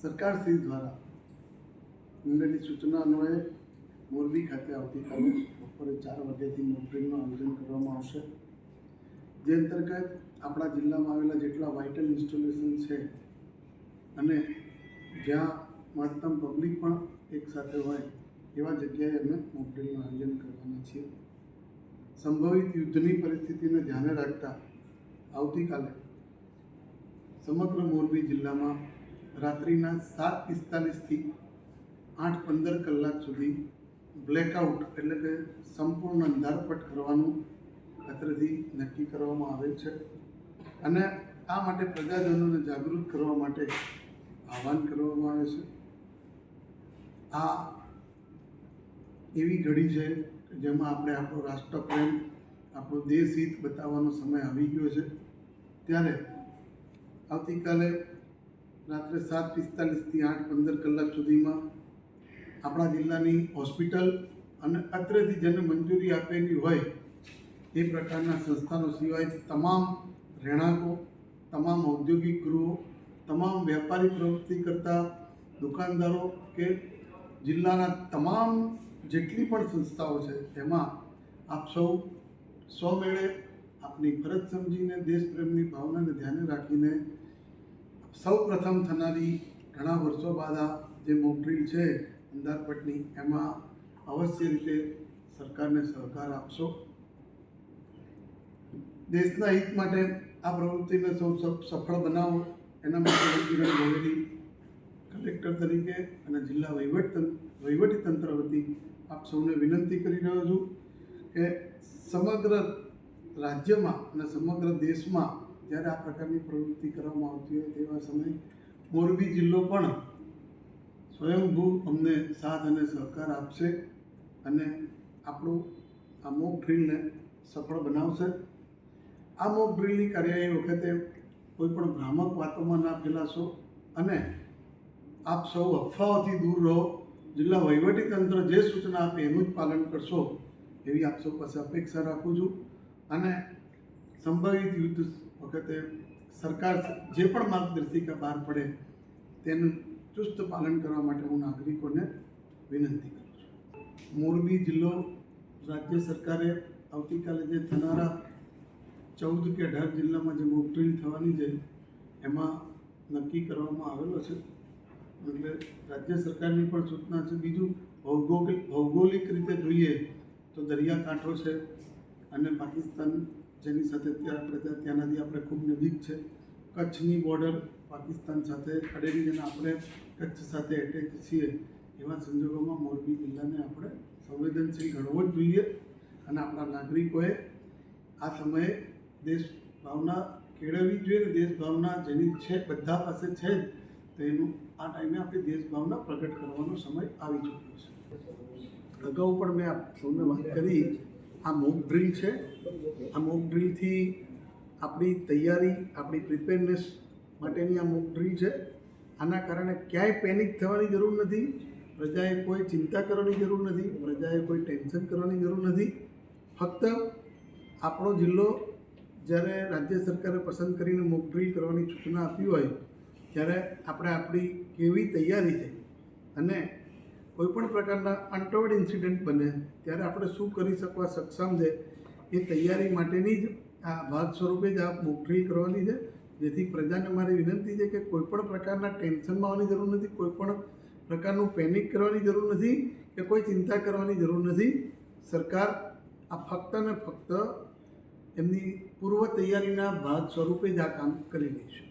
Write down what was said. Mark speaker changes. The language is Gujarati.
Speaker 1: સરકારશ્રી દ્વારા મંડળની સૂચના અન્વયે મોરબી ખાતે આવતીકાલે બપોરે ચાર વાગ્યાથી મોકડ્રીલનું આયોજન કરવામાં આવશે. જે અંતર્ગત આપણા જિલ્લામાં આવેલા જેટલા વાઇટલ ઇન્સ્ટોલેશન છે અને જ્યાં મહત્તમ પબ્લિક પણ એક સાથે હોય એવા જગ્યાએ અમે મોકડ્રીલનું આયોજન કરવાના છીએ. સંભવિત યુદ્ધની પરિસ્થિતિને ધ્યાને રાખતા આવતીકાલે સમગ્ર મોરબી જિલ્લામાં રાત્રિના સાત પિસ્તાલીસથી આઠ પંદર કલાક સુધી બ્લેકઆઉટ એટલે કે સંપૂર્ણ અંધારપટ કરવાનું અત્રેથી નક્કી કરવામાં આવે છે. અને આ માટે પ્રજાજનોને જાગૃત કરવા માટે આહવાન કરવામાં આવે છે. આ એવી ઘડી છે જેમાં આપણે આપણો રાષ્ટ્રપ્રેમ, આપણો દેશ હિત બતાવવાનો સમય આવી ગયો છે. ત્યારે આવતીકાલે રાત્રે સાત પિસ્તાલીસથી આઠ પંદર કલાક સુધીમાં આપણા જિલ્લાની હોસ્પિટલ અને અત્રેથી જેને મંજૂરી આપેલી હોય એ પ્રકારના સંસ્થાનો સિવાય તમામ રહેણાંકો, તમામ ઔદ્યોગિક ગૃહો, તમામ વેપારી પ્રવૃત્તિ કરતા દુકાનદારો કે જિલ્લાના તમામ જેટલી પણ સંસ્થાઓ છે તેમાં આપ સૌ સ્વમેળે આપની ફરજ સમજીને, દેશપ્રેમની ભાવનાને ધ્યાને રાખીને સૌ પ્રથમ થનારી ઘણા વર્ષો બાદ આ જે મોકડ્રીલ છે અંધારપટની એમાં અવશ્ય રીતે સરકારને સહકાર આપશો. દેશના હિત માટે આ પ્રવૃત્તિને સૌ સફળ બનાવો. એના માટે કિરણ ગોવેરી કલેક્ટર તરીકે અને જિલ્લા વહીવટ તંત્ર વતી આપ સૌને વિનંતી કરી રહ્યો છું કે સમગ્ર રાજ્યમાં અને સમગ્ર દેશમાં જ્યારે આ પ્રકારની પ્રવૃત્તિ કરવામાં આવતી હોય તેવા સમયે મોરબી જિલ્લો પણ સ્વયંભૂ અમને સાથ અને સહકાર આપશે અને આપણું આ મોક ડ્રીલને સફળ બનાવશે. આ મોક ડ્રીલની કાર્યવાહી વખતે કોઈ પણ ભ્રામક વાતોમાં ના ફેલાશો અને આપ સૌ અફવાઓથી દૂર રહો. જિલ્લા વહીવટી તંત્ર જે સૂચના આપે એનું જ પાલન કરશો એવી આપ સૌ પાસે અપેક્ષા રાખું છું. અને સંભવિત યુદ્ધ વખતે સરકાર જે પણ માર્ગદર્શિકા બહાર પડે, તેનું ચુસ્ત પાલન કરવા માટે હું નાગરિકોને વિનંતી કરું છું. મોરબી જિલ્લો રાજ્ય સરકારે આવતીકાલે જે થનારા ચૌદ કે અઢાર જિલ્લામાં જે મોક થવાની છે, એમાં નક્કી કરવામાં આવેલો છે. એટલે રાજ્ય સરકારની પણ સૂચના છે. બીજું ભૌગોલિક ભૌગોલિક રીતે જોઈએ તો દરિયાકાંઠો છે અને પાકિસ્તાન જેની સાથે અત્યારે આપણે ત્યાં- ત્યાંનાથી આપણે ખૂબ નજીક છે. કચ્છની બોર્ડર પાકિસ્તાન સાથે અડેલી જેને આપણે કચ્છ સાથે એટેચ છીએ એવા સંજોગોમાં મોરબી જિલ્લાને આપણે સંવેદનશીલ ગણવો જ જોઈએ અને આપણા નાગરિકોએ આ સમયે દેશ ભાવના કેળવવી જોઈએ ને દેશ ભાવના જેની છે, બધા પાસે છે જ, તો એનું આ ટાઈમે આપણે દેશ ભાવના પ્રગટ કરવાનો સમય આવી ચૂક્યો છે. અગાઉ પણ મેં આપ સૌને વાત કરી આ મોક ડ્રીલ છે. આ મોક ડ્રીલથી આપણી તૈયારી, આપણી પ્રિપેરનેસ માટેની આ મોક ડ્રીલ છે. આના કારણે ક્યાંય પેનિક થવાની જરૂર નથી. પ્રજાએ કોઈ ચિંતા કરવાની જરૂર નથી. પ્રજાએ કોઈ ટેન્શન કરવાની જરૂર નથી. ફક્ત આપણો જિલ્લો જ્યારે રાજ્ય સરકારે પસંદ કરીને મોક ડ્રીલ કરવાની સૂચના આપી હોય, ત્યારે આપણે આપણી કેવી તૈયારી છે. અને કોઈ પણ પ્રકારના અનટોવર્ડ ઇન્સિડન્ટ બને, ત્યારે આપણે શું કરી શકવા સક્ષમ છે એ તૈયારી માટેની જ આ ભાગ સ્વરૂપે જ આ મોક ડ્રીલ કરવાની છે. જેથી પ્રજાને મારી વિનંતી છે કે કોઈ પણ પ્રકારના ટેન્શનમાં આવવાની જરૂર નથી કોઈ પણ પ્રકારનું પેનિક કરવાની જરૂર નથી કે કોઈ ચિંતા કરવાની જરૂર નથી. સરકાર આ ફક્ત ને ફક્ત એમની પૂર્વ તૈયારીના ભાગ સ્વરૂપે જ આ કામ કરી રહી છે.